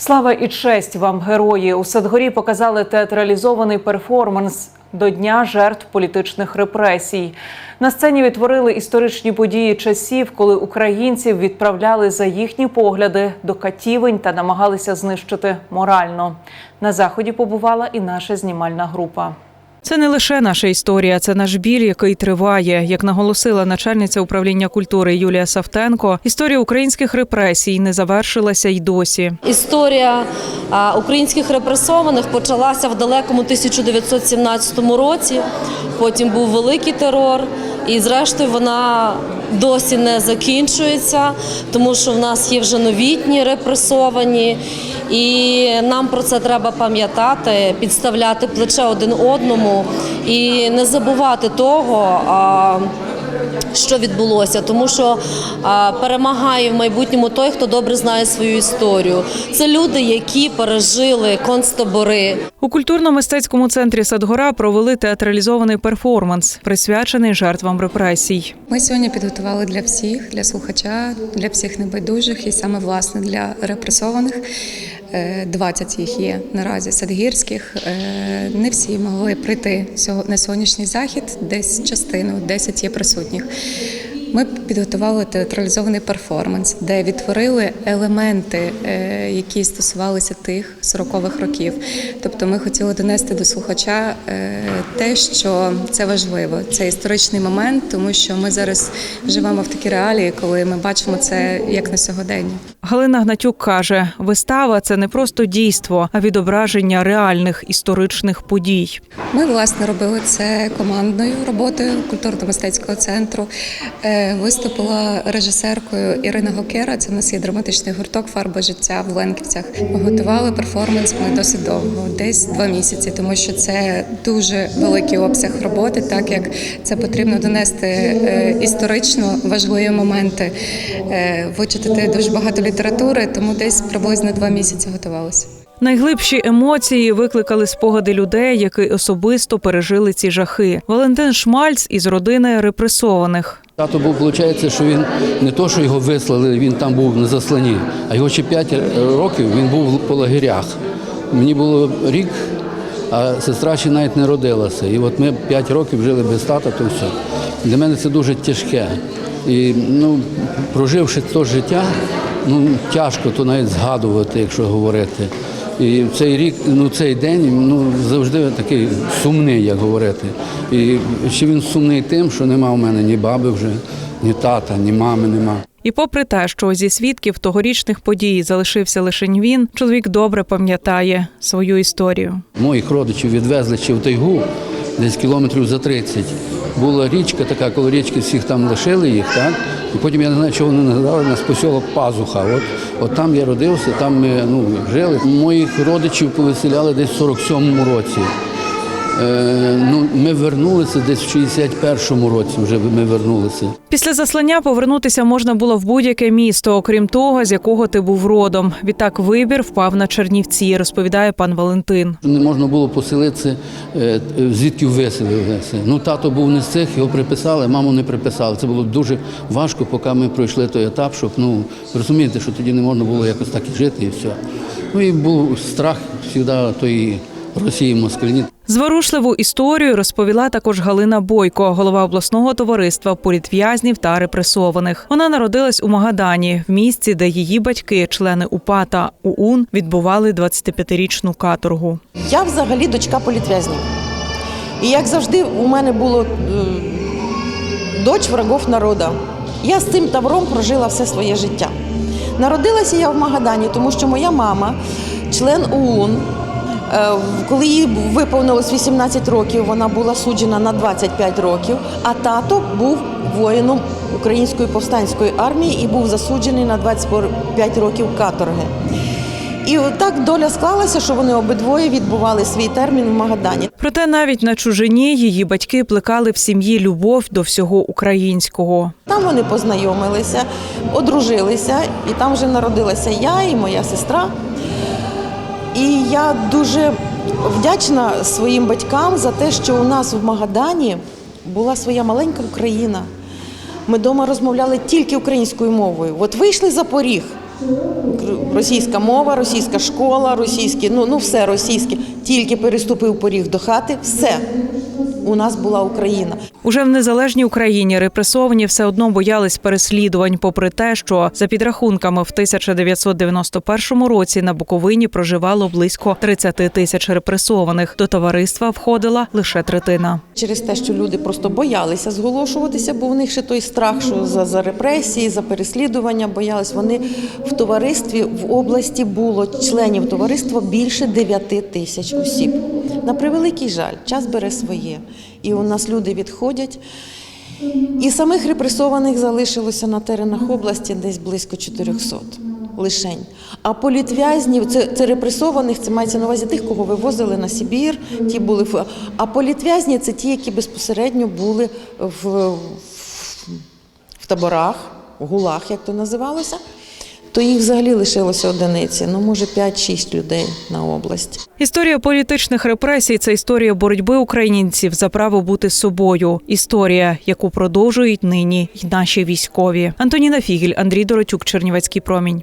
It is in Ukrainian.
Слава і честь вам, герої! У Садгорі показали театралізований перформанс до Дня жертв політичних репресій. На сцені відтворили історичні події часів, коли українців відправляли за їхні погляди до катівень та намагалися знищити морально. На заході побувала і наша знімальна група. Це не лише наша історія, це наш біль, який триває. Як наголосила начальниця управління культури Юлія Савтенко, історія українських репресій не завершилася й досі. Історія українських репресованих почалася в далекому 1917 році. Потім був великий терор, і зрештою вона досі не закінчується, тому що в нас є вже новітні репресовані, і нам про це треба пам'ятати, підставляти плече один одному і не забувати того. Що відбулося, тому що а, перемагає в майбутньому той, хто добре знає свою історію. Це люди, які пережили концтабори. У культурно-мистецькому центрі Садгора провели театралізований перформанс, присвячений жертвам репресій. Ми сьогодні підготували для всіх, для слухача, для всіх небайдужих і саме власне для репресованих. Е, 20 їх є наразі садгірських. Е, Не всі могли прийти на сьогоднішній захід, десь частину, 10 є присутніх. Ми підготували театралізований перформанс, де відтворили елементи, е, які стосувалися тих 40-х років. Тобто ми хотіли донести до слухача е, те, що це важливо. Це історичний момент, тому що ми зараз живемо в такі реалії, коли ми бачимо це як на сьогодення. Галина Гнатюк каже: вистава це не просто дійство, а відображення реальних історичних подій. Ми власне робили це командною роботою культурно-мистецького центру. Е, Виступила режисеркою Ірина Гокера. Це в нас є драматичний гурток Фарба життя в Ленківцях. Готували перформанс ми досить довго, десь два місяці, тому що це дуже великий обсяг роботи, так як це потрібно донести е, історично важливі моменти, е, вичитати дуже багато літератури, тому десь приблизно два місяці готувалися. Найглибші емоції викликали спогади людей, які особисто пережили ці жахи. Валентин Шмальц із родини репресованих. Тато був, виходить, що він не то, що його вислали, він там був на засланні, а його ще 5 років він був по лагерях. Мені було рік, а сестра ще навіть не родилася. І от ми 5 років жили без тата, то все. Для мене це дуже тяжке. І ну, проживши то життя, ну тяжко то навіть згадувати, якщо говорити. І цей рік, ну цей день ну завжди такий сумний, як говорити. І ще він сумний тим, що нема у мене ні баби вже, ні тата, ні мами нема. І попри те, що зі свідків тогорічних подій залишився лише він, чоловік добре пам'ятає свою історію. Моїх родичів відвезли ще в тайгу, десь кілометрів за 30. Була річка така, коли річки всіх там лишили їх, так? І потім я не знаю, чого вони називали нас посілок Пазуха. От, от там я родився, там ми ну, жили. Моїх родичів повеселяли десь в 47-му році. Е, ну, ми вернулися десь в 61-му році, вже ми вернулися. Після заслання повернутися можна було в будь-яке місто, окрім того, з якого ти був родом. Відтак вибір впав на Чернівці, розповідає пан Валентин. Не можна було поселитися, е, звідки виселилися. Ну, тато був не з цих, його приписали, маму не приписали. Це було дуже важко, поки ми пройшли той етап, щоб ну розумієте, що тоді не можна було якось так і жити і все. Ну і був страх завжди тої Росії москальні. Зворушливу історію розповіла також Галина Бойко, голова обласного товариства політв'язнів та репресованих. Вона народилась у Магадані, в місці, де її батьки, члени УПА та УУН, відбували 25-річну каторгу. Я взагалі дочка політв'язнів. І як завжди, у мене було е, дочь врагов народу. Я з цим тавром прожила все своє життя. Народилася я в Магадані, тому що моя мама, член ОУН, е, коли їй виповнилось 18 років, вона була суджена на 25 років, а тато був воїном Української повстанської армії і був засуджений на 25 років каторги. І так доля склалася, що вони обидвоє відбували свій термін в Магадані. Проте навіть на чужині її батьки плекали в сім'ї любов до всього українського. Там вони познайомилися, одружилися, і там вже народилася я і моя сестра. І я дуже вдячна своїм батькам за те, що у нас в Магадані була своя маленька Україна. Ми вдома розмовляли тільки українською мовою. От вийшли за поріг, Російська мова, російська школа, російські, ну, ну все російське. Тільки переступив поріг до хати, все. У нас була Україна. Уже в незалежній Україні репресовані все одно боялись переслідувань, попри те, що за підрахунками в 1991 році на Буковині проживало близько 30 тисяч репресованих. До товариства входила лише третина. Через те, що люди просто боялися зголошуватися, бо в них ще той страх, що за, за репресії, за переслідування боялись. Вони в товаристві в області було членів товариства більше 9 тисяч осіб. На превеликий жаль, час бере своє. І у нас люди відходять. І самих репресованих залишилося на теренах області десь близько 400 лишень. А політв'язнів це, це репресованих, це мається на увазі тих, кого вивозили на Сибір, ті були а політв'язні це ті, які безпосередньо були в, в, в таборах, в гулах, як то називалося. То їх взагалі лишилося одиниці, ну може 5-6 людей на область. Історія політичних репресій це історія боротьби українців за право бути собою. Історія, яку продовжують нині й наші військові. Антоніна Фігіль, Андрій Доротюк, Чернівецький промінь.